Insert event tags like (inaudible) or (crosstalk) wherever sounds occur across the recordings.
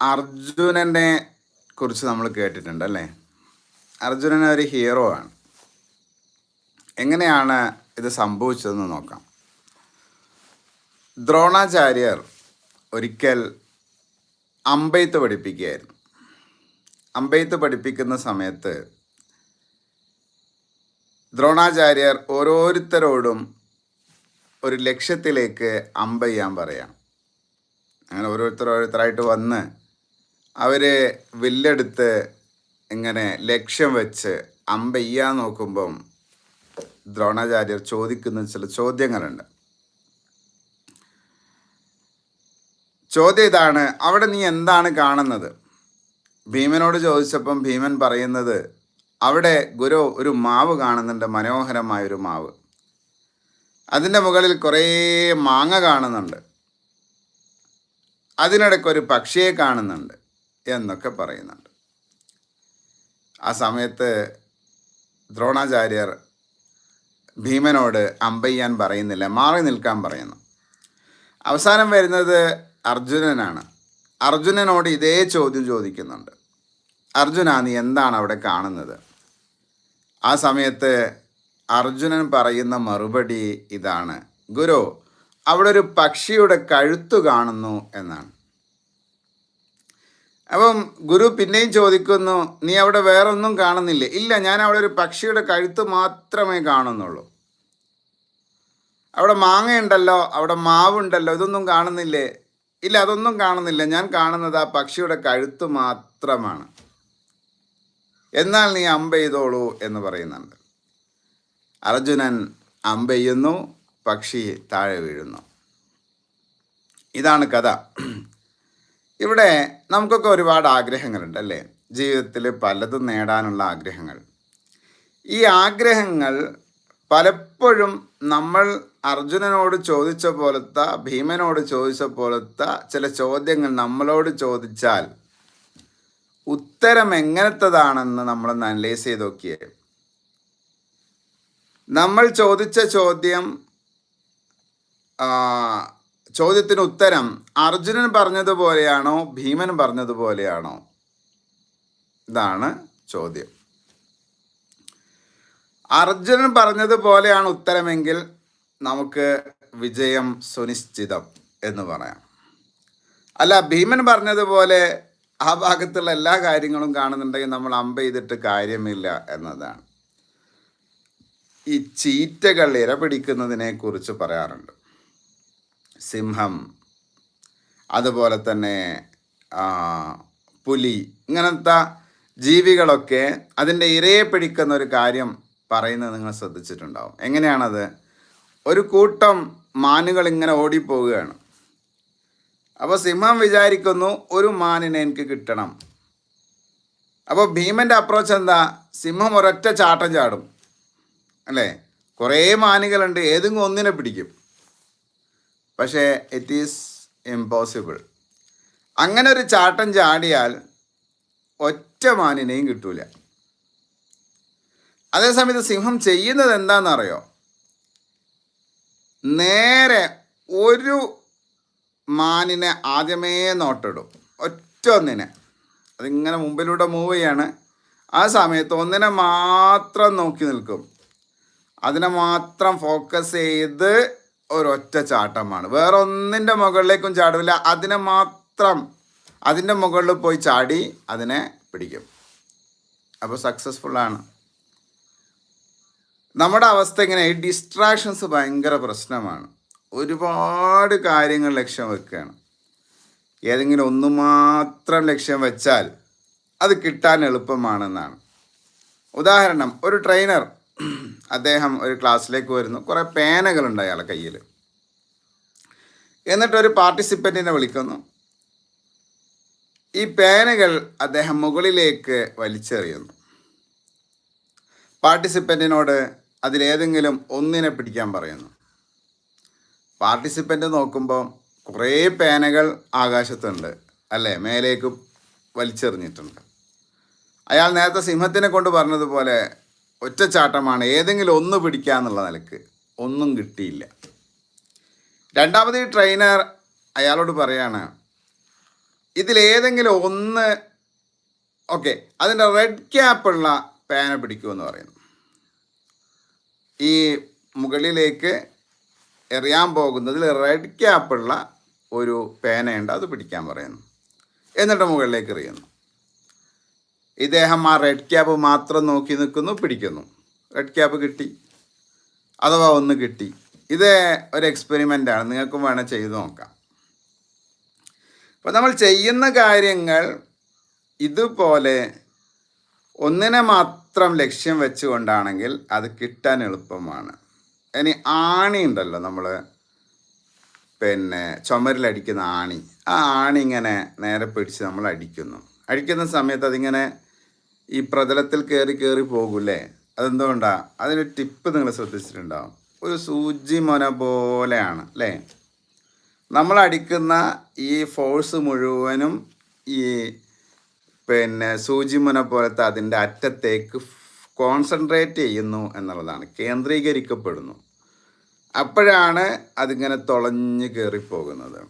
അർജുനനെ കുറിച്ച് നമ്മൾ കേട്ടിട്ടുണ്ട് അല്ലേ അർജുനൻ ഒരു ഹീറോ ആണ്. എങ്ങനെയാണ് ഇത് സംഭവിച്ചതെന്ന് നോക്കാം. ദ്രോണാചാര്യർ ഒരിക്കൽ അമ്പെയ്ത്ത് പഠിപ്പിക്കുകയായിരുന്നു. അമ്പെയ്ത്ത് പഠിപ്പിക്കുന്ന സമയത്ത് ദ്രോണാചാര്യർ ഓരോരുത്തരോടും ഒരു ലക്ഷ്യത്തിലേക്ക് അമ്പെയ്യാൻ പറയാം അങ്ങനെ ഓരോരുത്തർ ഓരോരുത്തരായിട്ട് വന്ന് അവർ വില്ലെടുത്ത് ഇങ്ങനെ ലക്ഷ്യം വെച്ച് അമ്പയ്യാൻ നോക്കുമ്പം ദ്രോണാചാര്യർ ചോദിക്കുന്ന ചില ചോദ്യങ്ങളുണ്ട്. ചോദ്യം ഇതാണ് അവിടെ നീ എന്താണ് കാണുന്നത്? ഭീമനോട് ചോദിച്ചപ്പം ഭീമൻ പറയുന്നത് അവിടെ ഗുരു ഒരു മാവ് കാണുന്നുണ്ട് മനോഹരമായൊരു മാവ്. അതിന്റെ മുകളിൽ കുറേ മാങ്ങ കാണുന്നുണ്ട്. അതിനിടയ്ക്ക് ഒരു പക്ഷിയെ കാണുന്നുണ്ട്. എന്നൊക്കെ പറയുന്നുണ്ട്. ആ സമയത്ത് ദ്രോണാചാര്യർ ഭീമനോട് അമ്പയ്യാൻ പറയുന്നില്ല മാറി നിൽക്കാൻ പറയുന്നു. അവസാനം വരുന്നത് അർജുനനാണ്. അർജുനനോട് ഇതേ ചോദ്യം ചോദിക്കുന്നുണ്ട്. അർജുന നീ എന്താണ് അവിടെ കാണുന്നത്? ആ സമയത്ത് അർജുനൻ പറയുന്ന മറുപടി ഇതാണ്. ഗുരു അവിടെ ഒരു പക്ഷിയുടെ കഴുത്തു കാണുന്നു എന്നാണ്. അപ്പം ഗുരു പിന്നെയും ചോദിക്കുന്നു നീ അവിടെ വേറെ ഒന്നും കാണുന്നില്ലേ? ഇല്ല ഞാൻ അവിടെ ഒരു പക്ഷിയുടെ കഴുത്ത് മാത്രമേ കാണുന്നുള്ളൂ. അവിടെ മാങ്ങയുണ്ടല്ലോ അവിടെ മാവുണ്ടല്ലോ ഇതൊന്നും കാണുന്നില്ലേ? ഇല്ല അതൊന്നും കാണുന്നില്ല ഞാൻ കാണുന്നത് ആ പക്ഷിയുടെ കഴുത്ത് മാത്രമാണ്. എന്നാൽ നീ അമ്പെയ്തോളൂ എന്ന് പറയുന്നുണ്ട്. അർജുനൻ അമ്പെയ്യുന്നു പക്ഷി താഴെ വീഴുന്നു. ഇതാണ് കഥ. ഇവിടെ നമുക്കൊക്കെ ഒരുപാട് ആഗ്രഹങ്ങളുണ്ട് അല്ലേ? ജീവിതത്തിൽ പലതും നേടാനുള്ള ആഗ്രഹങ്ങൾ. ഈ ആഗ്രഹങ്ങൾ പലപ്പോഴും നമ്മൾ അർജുനനോട് ചോദിച്ച പോലത്തെ ഭീമനോട് ചോദിച്ച പോലത്തെ ചില ചോദ്യങ്ങൾ നമ്മളോട് ചോദിച്ചാൽ ഉത്തരം എങ്ങനത്തതാണെന്ന് നമ്മൾ അനലൈസ് ചെയ്ത് നോക്കിയേ. നമ്മൾ ചോദിച്ച ചോദ്യം ചോദ്യത്തിന് ഉത്തരം അർജുനൻ പറഞ്ഞതുപോലെയാണോ ഭീമൻ പറഞ്ഞതുപോലെയാണോ? ഇതാണ് ചോദ്യം. അർജുനൻ പറഞ്ഞതുപോലെയാണ് ഉത്തരമെങ്കിൽ നമുക്ക് വിജയം സുനിശ്ചിതം എന്ന് പറയാം. അല്ല ഭീമൻ പറഞ്ഞതുപോലെ ആ ഭാഗത്തുള്ള എല്ലാ കാര്യങ്ങളും കാണുന്നുണ്ടെങ്കിൽ നമ്മൾ അമ്പ ചെയ്തിട്ട് കാര്യമില്ല എന്നതാണ്. ഈ ചീറ്റകൾ ഇര പിടിക്കുന്നതിനെ കുറിച്ച് പറയാറുണ്ട്. സിംഹം അതുപോലെ തന്നെ പുലി ഇങ്ങനത്തെ ജീവികളൊക്കെ അതിന്റെ ഇരയെ പിടിക്കുന്ന ഒരു കാര്യം പറയുന്നത് നിങ്ങൾ ശ്രദ്ധിച്ചിട്ടുണ്ടാവും. എങ്ങനെയാണത്? ഒരു കൂട്ടം മാനുകൾ ഇങ്ങനെ ഓടിപ്പോവുകയാണ്. അപ്പോൾ സിംഹം വിചാരിക്കുന്നു ഒരു മാനിനെ എനിക്ക് കിട്ടണം. അപ്പോൾ ഭീമന്റെ അപ്രോച്ച് എന്താ? സിംഹം ഒരൊറ്റ ചാട്ടം ചാടും. അല്ലേ? കുറേ മാനുകളുണ്ട് ഏതെങ്കിലും ഒന്നിനെ പിടിക്കും. പക്ഷേ ഇറ്റ് ഈസ് ഇമ്പോസിബിൾ അങ്ങനെ ഒരു ചാട്ടം ചാടിയാൽ ഒറ്റ മാനിനെയും കിട്ടൂല. അതേസമയത്ത് സിംഹം ചെയ്യുന്നത് എന്താണെന്നറിയോ? നേരെ ഒരു മാനിനെ ആദ്യമേ നോട്ടിടും. ഒറ്റ ഒന്നിനെ. അതിങ്ങനെ മുമ്പിലൂടെ മൂവ് ചെയ്യാണ്. ആ സമയത്ത് ഒന്നിനെ മാത്രം നോക്കി നിൽക്കും. അതിനെ മാത്രം ഫോക്കസ് ചെയ്ത് ഒരൊറ്റ ചാട്ടമാണ്. വേറെ ഒന്നിന്റെ മുകളിലേക്കും ചാടില്ല അതിനെ മാത്രം അതിന്റെ മുകളിൽ പോയി ചാടി അതിനെ പിടിക്കും. അപ്പോൾ സക്സസ്ഫുള്ളാണ് നമ്മുടെ അവസ്ഥ ഇങ്ങനെ. ഈ ഡിസ്ട്രാക്ഷൻസ് ഭയങ്കര പ്രശ്നമാണ്. ഒരുപാട് കാര്യങ്ങൾ ലക്ഷ്യം വെക്കുകയാണ് ഏതെങ്കിലും ഒന്ന് മാത്രം ലക്ഷ്യം വെച്ചാൽ അത് കിട്ടാൻ എളുപ്പമാണെന്നാണ്. ഉദാഹരണം ഒരു ട്രെയിനർ (clears throat) അദ്ദേഹം ഒരു ക്ലാസ്സിലേക്ക് വരുന്നു. കുറേ പേനകളുണ്ട് അയാളെ കയ്യിൽ. എന്നിട്ട് ഒരു പാർട്ടിസിപ്പന്റിനെ വിളിക്കുന്നു. ഈ പേനകൾ അദ്ദേഹം മുകളിലേക്ക് വലിച്ചെറിയുന്നു. പാർട്ടിസിപ്പന്റിനോട് അതിലേതെങ്കിലും ഒന്നിനെ പിടിക്കാൻ പറയുന്നു. പാർട്ടിസിപ്പന്റ് നോക്കുമ്പോൾ കുറേ പേനകൾ ആകാശത്തുണ്ട്. അല്ലേ? മേലേക്ക് വലിച്ചെറിഞ്ഞിട്ടുണ്ട്. അയാൾ നേരത്തെ സിംഹത്തിനെ കൊണ്ട് പറഞ്ഞതുപോലെ ഒറ്റച്ചാട്ടമാണ്. ഏതെങ്കിലും ഒന്ന് പിടിക്കുക എന്നുള്ള നിലയ്ക്ക് ഒന്നും കിട്ടിയില്ല. രണ്ടാമത് ഈ ട്രെയിനർ അയാളോട് പറയാണ് ഇതിലേതെങ്കിലും ഒന്ന് ഓക്കെ അതിന്റെ റെഡ് ക്യാപ്പുള്ള പേന പിടിക്കുമെന്ന് പറയുന്നു. ഈ മുകളിലേക്ക് എറിയാൻ പോകുന്നതിൽ റെഡ് ക്യാപ്പുള്ള ഒരു പേനയുണ്ട് അത് പിടിക്കാൻ പറയുന്നു. എന്നിട്ട് മുകളിലേക്ക് എറിയുന്നു. ഇദ്ദേഹം ആ റെഡ് ക്യാബ് മാത്രം നോക്കി നിൽക്കുന്നു പിടിക്കുന്നു. റെഡ് ക്യാബ് കിട്ടി. അഥവാ ഒന്ന് കിട്ടി. ഇത് ഒരു എക്സ്പെരിമെന്റ് ആണ്. നിങ്ങൾക്കും വേണം ചെയ്തു നോക്കാം. അപ്പോൾ നമ്മൾ ചെയ്യുന്ന കാര്യങ്ങൾ ഇതുപോലെ ഒന്നിനെ മാത്രം ലക്ഷ്യം വെച്ചുകൊണ്ടാണെങ്കിൽ അത് കിട്ടാൻ എളുപ്പമാണ്. ഇനി ആണി ഉണ്ടല്ലോ നമ്മൾ പിന്നെ ചുമരിലടിക്കുന്ന ആണി. ആ ആണി ഇങ്ങനെ നേരെ പിടിച്ച് നമ്മൾ അടിക്കുന്നു. അടിക്കുന്ന സമയത്ത് അതിങ്ങനെ ഈ പ്രതലത്തിൽ കയറി കയറി പോകൂലേ അതെന്തുകൊണ്ടാ? അതിന് ടിപ്പ് നിങ്ങൾ ശ്രദ്ധിച്ചിട്ടുണ്ടാവും ഒരു സൂചി മൊന പോലെയാണ് അല്ലേ? നമ്മൾ അടിക്കുന്ന ഈ ഫോഴ്സ് മുഴുവനും ഈ പിന്നെ സൂചിമുന പോലത്തെ അതിന്റെ അറ്റത്തേക്ക് കോൺസെൻട്രേറ്റ് ചെയ്യുന്നു എന്നുള്ളതാണ് കേന്ദ്രീകരിക്കപ്പെടുന്നു. അപ്പോഴാണ് അതിങ്ങനെ തുളഞ്ഞ് കയറിപ്പോകുന്നത്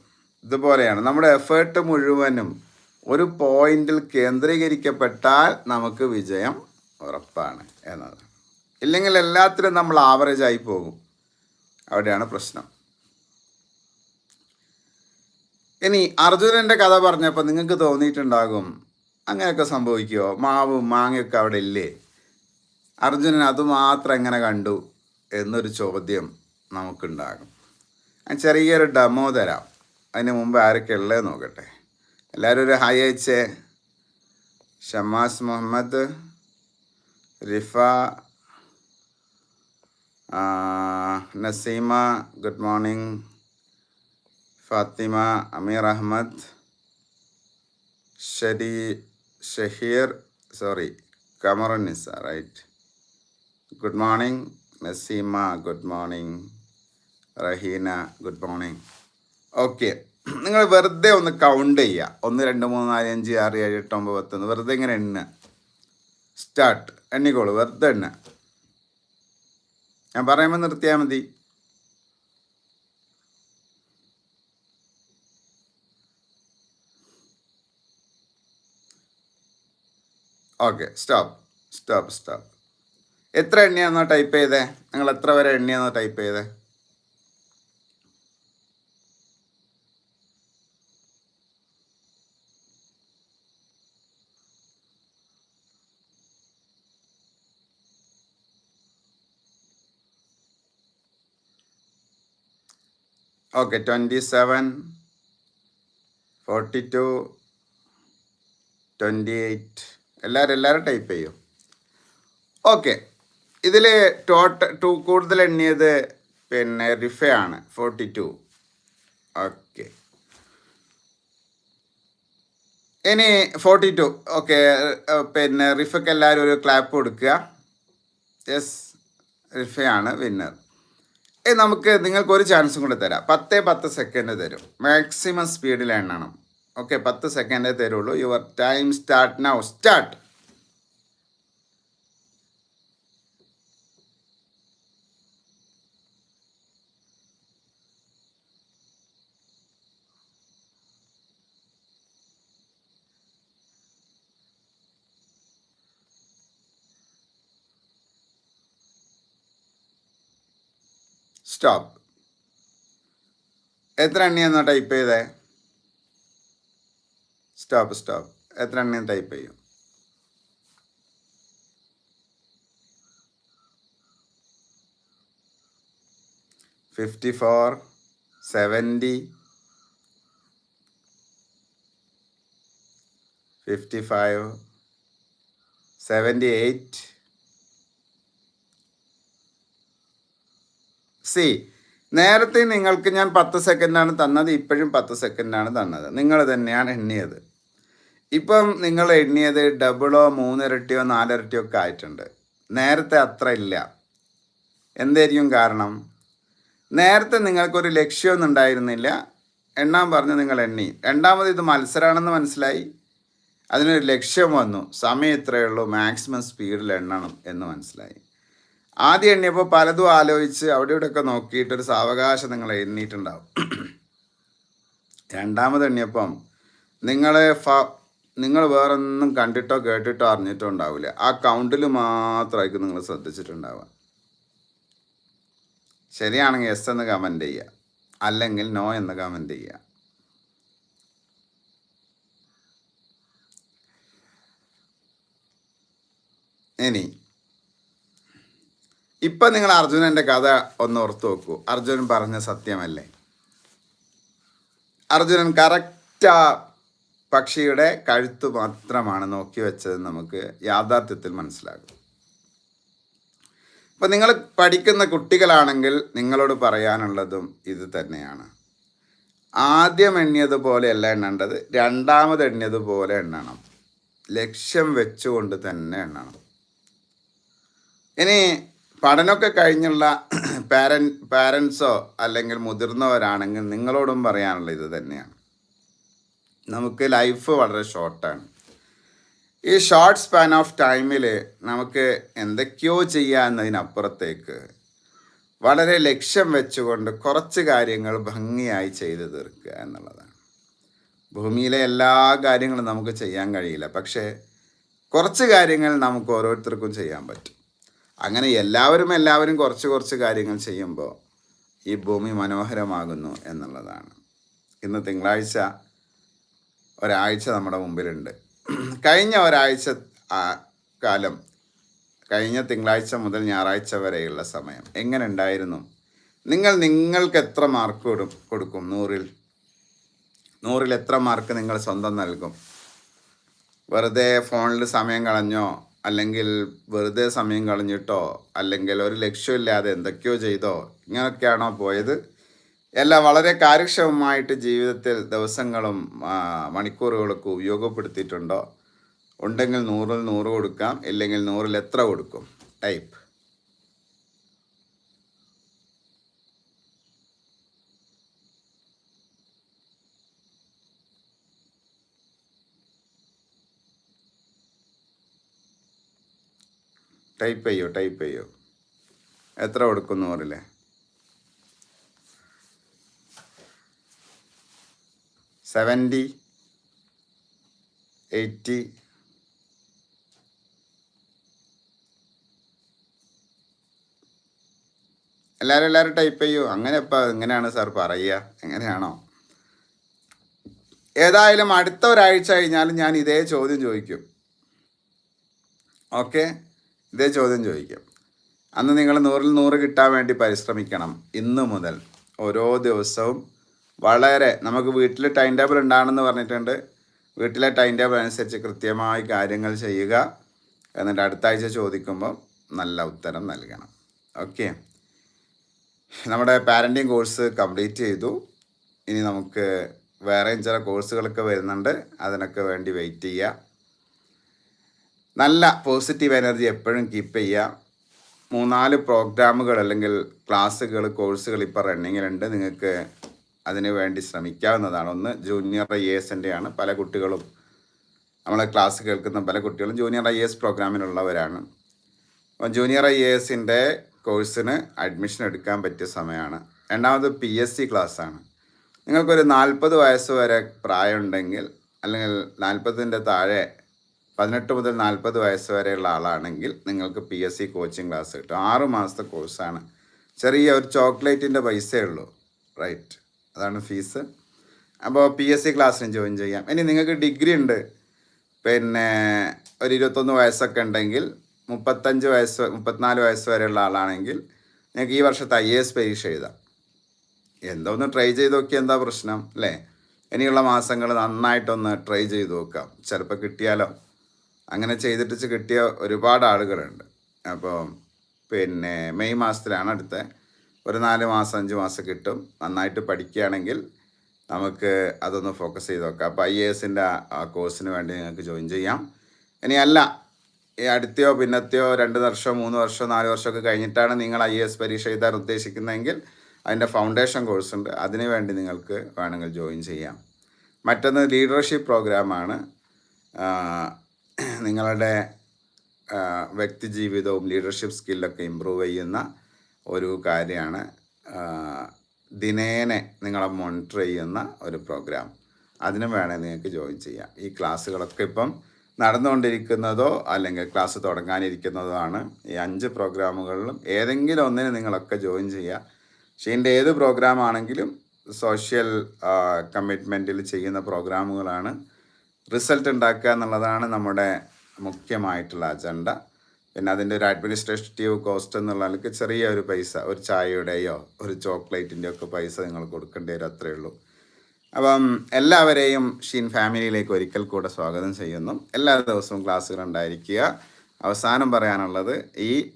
ഇതുപോലെയാണ് നമ്മുടെ എഫേർട്ട് മുഴുവനും ഒരു പോയിന്റിൽ കേന്ദ്രീകരിക്കപ്പെട്ടാൽ നമുക്ക് വിജയം ഉറപ്പാണ് എന്നത്. ഇല്ലെങ്കിൽ എല്ലാത്തിലും നമ്മൾ ആവറേജ് ആയി പോകും. അവിടെയാണ് പ്രശ്നം. ഇനി അർജുനന്റെ കഥ പറഞ്ഞപ്പോൾ നിങ്ങൾക്ക് തോന്നിയിട്ടുണ്ടാകും അങ്ങനെയൊക്കെ സംഭവിക്കുമോ മാവും മാങ്ങയൊക്കെ അവിടെ ഇല്ലേ? അർജുനൻ അതുമാത്രം എങ്ങനെ കണ്ടു എന്നൊരു ചോദ്യം നമുക്കുണ്ടാകും. ചെറിയൊരു ഡെമോ തരാം. അതിന് മുമ്പ് ആരൊക്കെ ഉള്ളത് നോക്കട്ടെ. എല്ലാവരും ഒരു ഹായ് അയച്ചേ ഷമാസ് മുഹമ്മദ് റിഫ ആ, Naseema good morning Fathima Ameer Ahmed Shari Shaheer sorry Kamarun Nisa right good morning Naseema good morning Raheena good morning okay നിങ്ങൾ വെറുതെ ഒന്ന് കൗണ്ട് ചെയ്യുക ഒന്ന് രണ്ട് മൂന്ന് നാല് അഞ്ച് ആറ് ഏഴ് എട്ട് ഒമ്പത് പത്തൊന്ന് വെറുതെ ഇങ്ങനെ എണ്ണ സ്റ്റാർട്ട് എണ്ണിക്കോളൂ. വെറുതെ എണ്ണ ഞാൻ പറയുമ്പോൾ നിർത്തിയാൽ മതി. ഓക്കെ. സ്റ്റോപ്പ്. Stop stop. എത്ര എണ്ണിയാന്നോ ടൈപ്പ് ചെയ്തേ? നിങ്ങൾ എത്ര വരെ എണ്ണിയാന്നോ ടൈപ്പ് ചെയ്തേ? Okay twenty seven forty two twenty eight എല്ലാവരും എല്ലാവരും ടൈപ്പ് ചെയ്യും. ഓക്കെ ഇതിൽ ടോട്ട ടു കൂടുതൽ എണ്ണിയത് പിന്നെ റിഫയാണ് ഫോർട്ടി ടു ഓക്കെ ഇനി ഫോർട്ടി ടു ഓക്കെ പിന്നെ റിഫക്ക് എല്ലാവരും ഒരു ക്ലാപ്പ് കൊടുക്കുക. യെസ് റിഫയാണ് വിന്നർ നമുക്ക് നിങ്ങൾക്ക് ഒരു ചാൻസും കൂടെ തരാം. പത്തേ പത്ത് സെക്കൻഡ് തരും. മാക്സിമം സ്പീഡിൽ എണ്ണണം. ഓക്കെ പത്ത് സെക്കൻഡേ തരുള്ളൂ. Your time start now start stop എത്ര എണ്ണിയെന്നോ ടൈപ്പ് ചെയ്തേ? സ്റ്റോപ്പ് സ്റ്റോപ്പ് എത്ര എണ്ണയും ടൈപ്പ് ചെയ്യും? Fifty four seventy fifty five seventy eight C. നേരത്തെ നിങ്ങൾക്ക് ഞാൻ പത്ത് സെക്കൻഡാണ് തന്നത് ഇപ്പോഴും പത്ത് സെക്കൻഡാണ് തന്നത്. നിങ്ങൾ തന്നെയാണ് എണ്ണിയത്. ഇപ്പം നിങ്ങൾ എണ്ണിയത് ഡബിളോ മൂന്നിരട്ടിയോ നാലിരട്ടിയോ ഒക്കെ ആയിട്ടുണ്ട്. നേരത്തെ അത്ര ഇല്ല. എന്തായിരിക്കും കാരണം? നേരത്തെ നിങ്ങൾക്കൊരു ലക്ഷ്യമൊന്നും ഉണ്ടായിരുന്നില്ല. എണ്ണാൻ പറഞ്ഞ് നിങ്ങൾ എണ്ണി. രണ്ടാമത് ഇത് മത്സരമാണെന്ന് മനസ്സിലായി. അതിനൊരു ലക്ഷ്യം വന്നു. സമയം ഇത്രയേ ഉള്ളൂ. മാക്സിമം സ്പീഡിൽ എണ്ണണം എന്ന് മനസ്സിലായി. ആദ്യം എണ്ണിയപ്പോൾ പലതും ആലോചിച്ച് അവിടെ നോക്കിയിട്ട് ഒരു സാവകാശം നിങ്ങൾ എണ്ണിയിട്ടുണ്ടാവും രണ്ടാമത് എണ്ണിയപ്പം നിങ്ങളെ ഫ നിങ്ങൾ വേറൊന്നും കണ്ടിട്ടോ കേട്ടിട്ടോ അറിഞ്ഞിട്ടോ ഉണ്ടാവില്ല ആ കൗണ്ടിൽ മാത്രമായിരിക്കും നിങ്ങൾ ശ്രദ്ധിച്ചിട്ടുണ്ടാവുക. ശരിയാണെങ്കിൽ എസ് എന്ന് കമന്റ് ചെയ്യുക. അല്ലെങ്കിൽ നോ എന്ന് കമന്റ് ചെയ്യുക. ഇനി ഇപ്പം നിങ്ങൾ അർജുനന്റെ കഥ ഒന്ന് ഓർത്തു നോക്കൂ. അർജുനൻ പറഞ്ഞ സത്യമല്ലേ? അർജുനൻ കറക്റ്റ് ആ പക്ഷിയുടെ കഴുത്ത് മാത്രമാണ് നോക്കി വെച്ചത് നമുക്ക് യാഥാർത്ഥ്യത്തിൽ മനസ്സിലാകും. അപ്പം നിങ്ങൾ പഠിക്കുന്ന കുട്ടികളാണെങ്കിൽ നിങ്ങളോട് പറയാനുള്ളതും ഇത് തന്നെയാണ്. ആദ്യം എണ്ണിയതുപോലെയല്ല എണ്ണേണ്ടത് രണ്ടാമത് എണ്ണിയതുപോലെ എണ്ണണം. ലക്ഷ്യം വെച്ചുകൊണ്ട് തന്നെ എണ്ണണം. ഇനി പഠനമൊക്കെ കഴിഞ്ഞുള്ള പാരൻ പാരൻസോ അല്ലെങ്കിൽ മുതിർന്നവരാണെങ്കിൽ നിങ്ങളോടും പറയാനുള്ള ഇത് തന്നെയാണ്. നമുക്ക് ലൈഫ് വളരെ ഷോർട്ടാണ് ഈ ഷോർട്ട് സ്പാൻ ഓഫ് ടൈമിൽ നമുക്ക് എന്തൊക്കെയോ ചെയ്യാമെന്നതിനപ്പുറത്തേക്ക് വളരെ ലക്ഷ്യം വെച്ചുകൊണ്ട് കുറച്ച് കാര്യങ്ങൾ ഭംഗിയായി ചെയ്തു തീർക്കുക എന്നുള്ളതാണ്. ഭൂമിയിലെ എല്ലാ കാര്യങ്ങളും നമുക്ക് ചെയ്യാൻ കഴിയില്ല. പക്ഷേ കുറച്ച് കാര്യങ്ങൾ നമുക്ക് ഓരോരുത്തർക്കും ചെയ്യാൻ പറ്റും. അങ്ങനെ എല്ലാവരും എല്ലാവരും കുറച്ച് കുറച്ച് കാര്യങ്ങൾ ചെയ്യുമ്പോൾ ഈ ഭൂമി മനോഹരമാകുന്നു എന്നുള്ളതാണ്. ഇന്ന് തിങ്കളാഴ്ച ഒരാഴ്ച നമ്മുടെ മുമ്പിലുണ്ട്. കഴിഞ്ഞ ഒരാഴ്ച കാലം കഴിഞ്ഞ തിങ്കളാഴ്ച മുതൽ ഞായറാഴ്ച വരെയുള്ള സമയം എങ്ങനെ ഉണ്ടായിരുന്നു? നിങ്ങൾ നിങ്ങൾക്ക് എത്ര മാർക്ക് കൊടുക്കും? നൂറിൽ നൂറിൽ എത്ര മാർക്ക് നിങ്ങൾ സ്വന്തം നൽകും? വെറുതെ ഫോണിൽ സമയം കളഞ്ഞോ? അല്ലെങ്കിൽ വെറുതെ സമയം കളഞ്ഞിട്ടോ അല്ലെങ്കിൽ ഒരു ലക്ഷ്യമില്ലാതെ എന്തൊക്കെയോ ചെയ്തോ ഇങ്ങനെയൊക്കെയാണോ പോയത്? എല്ലാം വളരെ കാര്യക്ഷമമായിട്ട് ജീവിതത്തിൽ ദിവസങ്ങളും മണിക്കൂറുകളൊക്കെ ഉപയോഗപ്പെടുത്തിയിട്ടുണ്ടോ? ഉണ്ടെങ്കിൽ നൂറിൽ നൂറ് കൊടുക്കാം ഇല്ലെങ്കിൽ നൂറിൽ എത്ര കൊടുക്കും? ടൈപ്പ്. ടൈപ്പ് ചെയ്യോ ടൈപ്പ് ചെയ്യോ? എത്ര കൊടുക്കും പറയില്ലേ സെവന്റി എയ്റ്റി എല്ലാവരും എല്ലാവരും ടൈപ്പ് ചെയ്യൂ. അങ്ങനെ ഇപ്പം എങ്ങനെയാണ് സാർ പറയുക? എങ്ങനെയാണോ? ഏതായാലും അടുത്ത ഒരാഴ്ച കഴിഞ്ഞാൽ ഞാൻ ഇതേ ചോദ്യം ചോദിക്കും. ഓക്കെ ഇതേ ചോദ്യം ചോദിക്കും. അന്ന് നിങ്ങൾ നൂറിൽ നൂറ് കിട്ടാൻ വേണ്ടി പരിശ്രമിക്കണം. ഇന്ന് മുതൽ ഓരോ ദിവസവും വളരെ നമുക്ക് വീട്ടിൽ ടൈം ടേബിൾ ഉണ്ടാണെന്ന് പറഞ്ഞിട്ടുണ്ട്. വീട്ടിലെ ടൈം ടേബിൾ അനുസരിച്ച് കൃത്യമായി കാര്യങ്ങൾ ചെയ്യുക. എന്നിട്ട് അടുത്ത ആഴ്ച ചോദിക്കുമ്പോൾ നല്ല ഉത്തരം നൽകണം. ഓക്കെ നമ്മുടെ പാരന്റിങ് കോഴ്സ് കംപ്ലീറ്റ് ചെയ്തു. ഇനി നമുക്ക് വേറെയും ചില കോഴ്സുകളൊക്കെ വരുന്നുണ്ട്. അതിനൊക്കെ വേണ്ടി വെയിറ്റ് ചെയ്യുക. നല്ല പോസിറ്റീവ് എനർജി എപ്പോഴും കീപ്പ് ചെയ്യുക. മൂന്നാൽ പ്രോഗ്രാമുകൾ അല്ലെങ്കിൽ ക്ലാസ്സുകൾ കോഴ്സുകൾ ഇപ്പോൾ റണ്ണിങ്ങിലുണ്ട് നിങ്ങൾക്ക് അതിനു വേണ്ടി ശ്രമിക്കാവുന്നതാണ്. ഒന്ന് ജൂനിയർ ഐ എസിന്റെ ആണ്. പല കുട്ടികളും നമ്മളെ ക്ലാസ് കേൾക്കുന്ന പല കുട്ടികളും ജൂനിയർ ഐ എസ് പ്രോഗ്രാമിലുള്ളവരാണ് അപ്പോൾ ജൂനിയർ ഐ എസിന്റെ കോഴ്സിന് അഡ്മിഷൻ എടുക്കാൻ പറ്റിയ സമയമാണ്. രണ്ടാമത് പി എസ് സി ക്ലാസ്സാണ് നിങ്ങൾക്കൊരു നാൽപ്പത് വയസ്സ് വരെ പ്രായമുണ്ടെങ്കിൽ അല്ലെങ്കിൽ നാൽപ്പതിന്റെ താഴെ പതിനെട്ട് മുതൽ നാൽപ്പത് വയസ്സ് വരെയുള്ള ആളാണെങ്കിൽ നിങ്ങൾക്ക് P S C coaching class കിട്ടും. ആറ് മാസത്തെ കോഴ്സാണ് ചെറിയ ഒരു ചോക്ലേറ്റിന്റെ പൈസയേ ഉള്ളൂ. റൈറ്റ് അതാണ് ഫീസ് അപ്പോൾ പി എസ് സി ക്ലാസ്സിന് ജോയിൻ ചെയ്യാം. ഇനി നിങ്ങൾക്ക് ഡിഗ്രി ഉണ്ട്. പിന്നെ ഒരു ഇരുപത്തൊന്ന് വയസ്സൊക്കെ ഉണ്ടെങ്കിൽ മുപ്പത്തഞ്ച് വയസ്സ് മുപ്പത്തിനാല് വയസ്സ് വരെയുള്ള ആളാണെങ്കിൽ നിങ്ങൾക്ക് ഈ വർഷത്തെ ഐ എ എസ് പരീക്ഷ എഴുതാം. എന്തോ ഒന്ന് ട്രൈ ചെയ്ത് നോക്കിയാൽ എന്താ പ്രശ്നം അല്ലേ? ഇനിയുള്ള മാസങ്ങൾ നന്നായിട്ടൊന്ന് ട്രൈ ചെയ്ത് നോക്കാം. ചിലപ്പോൾ കിട്ടിയാലോ? അങ്ങനെ ചെയ്തിട്ട് കിട്ടിയ ഒരുപാട് ആളുകളുണ്ട്. അപ്പോൾ പിന്നെ മെയ് മാസത്തിലാണ് അടുത്ത. ഒരു നാല് മാസം അഞ്ച് മാസം കിട്ടും. നന്നായിട്ട് പഠിക്കുകയാണെങ്കിൽ നമുക്ക് അതൊന്ന് ഫോക്കസ് ചെയ്ത് നോക്കാം. അപ്പോൾ ഐ എ എസിന്റെ കോഴ്സിന് വേണ്ടി നിങ്ങൾക്ക് ജോയിൻ ചെയ്യാം. ഇനി അല്ല ഈ അടുത്തയോ പിന്നത്തെയോ രണ്ട് വർഷം മൂന്ന് വർഷം നാല് വർഷമൊക്കെ കഴിഞ്ഞിട്ടാണ് നിങ്ങൾ ഐ എ എസ് പരീക്ഷ എഴുതാൻ ഉദ്ദേശിക്കുന്നതെങ്കിൽ അതിന്റെ ഫൗണ്ടേഷൻ കോഴ്സ് ഉണ്ട്. അതിന് വേണ്ടി നിങ്ങൾക്ക് വേണമെങ്കിൽ ജോയിൻ ചെയ്യാം. മറ്റൊന്ന് ലീഡർഷിപ്പ് പ്രോഗ്രാമാണ് നിങ്ങളുടെ വ്യക്തി ജീവിതവും ലീഡർഷിപ്പ് സ്കില്ലൊക്കെ ഇമ്പ്രൂവ് ചെയ്യുന്ന ഒരു കാര്യമാണ് ദിനേനെ നിങ്ങളെ മോണിറ്റർ ചെയ്യുന്ന ഒരു പ്രോഗ്രാം അതിനും വേണേൽ നിങ്ങൾക്ക് ജോയിൻ ചെയ്യാം. ഈ ക്ലാസ്സുകളൊക്കെ ഇപ്പം നടന്നുകൊണ്ടിരിക്കുന്നതോ അല്ലെങ്കിൽ ക്ലാസ് തുടങ്ങാനിരിക്കുന്നതോ ആണ് ഈ അഞ്ച് പ്രോഗ്രാമുകളിലും ഏതെങ്കിലും ഒന്നിന് നിങ്ങളൊക്കെ ജോയിൻ ചെയ്യുക. പക്ഷേ ഇതിന്റെ ഏത് പ്രോഗ്രാം ആണെങ്കിലും സോഷ്യൽ കമ്മിറ്റ്മെന്റിൽ ചെയ്യുന്ന പ്രോഗ്രാമുകളാണ് റിസൾട്ട് ഉണ്ടാക്കുക എന്നുള്ളതാണ് നമ്മുടെ മുഖ്യമായിട്ടുള്ള അജണ്ട. പിന്നെ അതിന്റെ ഒരു അഡ്മിനിസ്ട്രേറ്റീവ് കോസ്റ്റ് എന്നുള്ള ആൾക്ക് ചെറിയ ഒരു പൈസ ഒരു ചായയുടെയോ ഒരു ചോക്ലേറ്റിന്റെയോ ഒക്കെ പൈസ നിങ്ങൾ കൊടുക്കേണ്ടി വരും അത്രയേ ഉള്ളൂ. അപ്പം എല്ലാവരെയും ഷീൻ ഫാമിലിയിലേക്ക് ഒരിക്കൽ കൂടെ സ്വാഗതം ചെയ്യുന്നു. എല്ലാ ദിവസവും ക്ലാസ്സുകൾ ഉണ്ടായിരിക്കുക. അവസാനം പറയാനുള്ളത് ഈ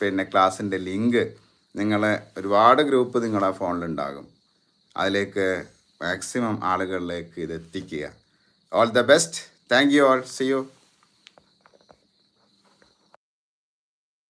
പിന്നെ ക്ലാസ്സിന്റെ ലിങ്ക് നിങ്ങൾ ഒരുപാട് ഗ്രൂപ്പ് നിങ്ങളുടെ ഫോണിലുണ്ടാകും. അതിലേക്ക് മാക്സിമം ആളുകളിലേക്ക് ഇത് എത്തിക്കുക. All the best. Thank you all. See you.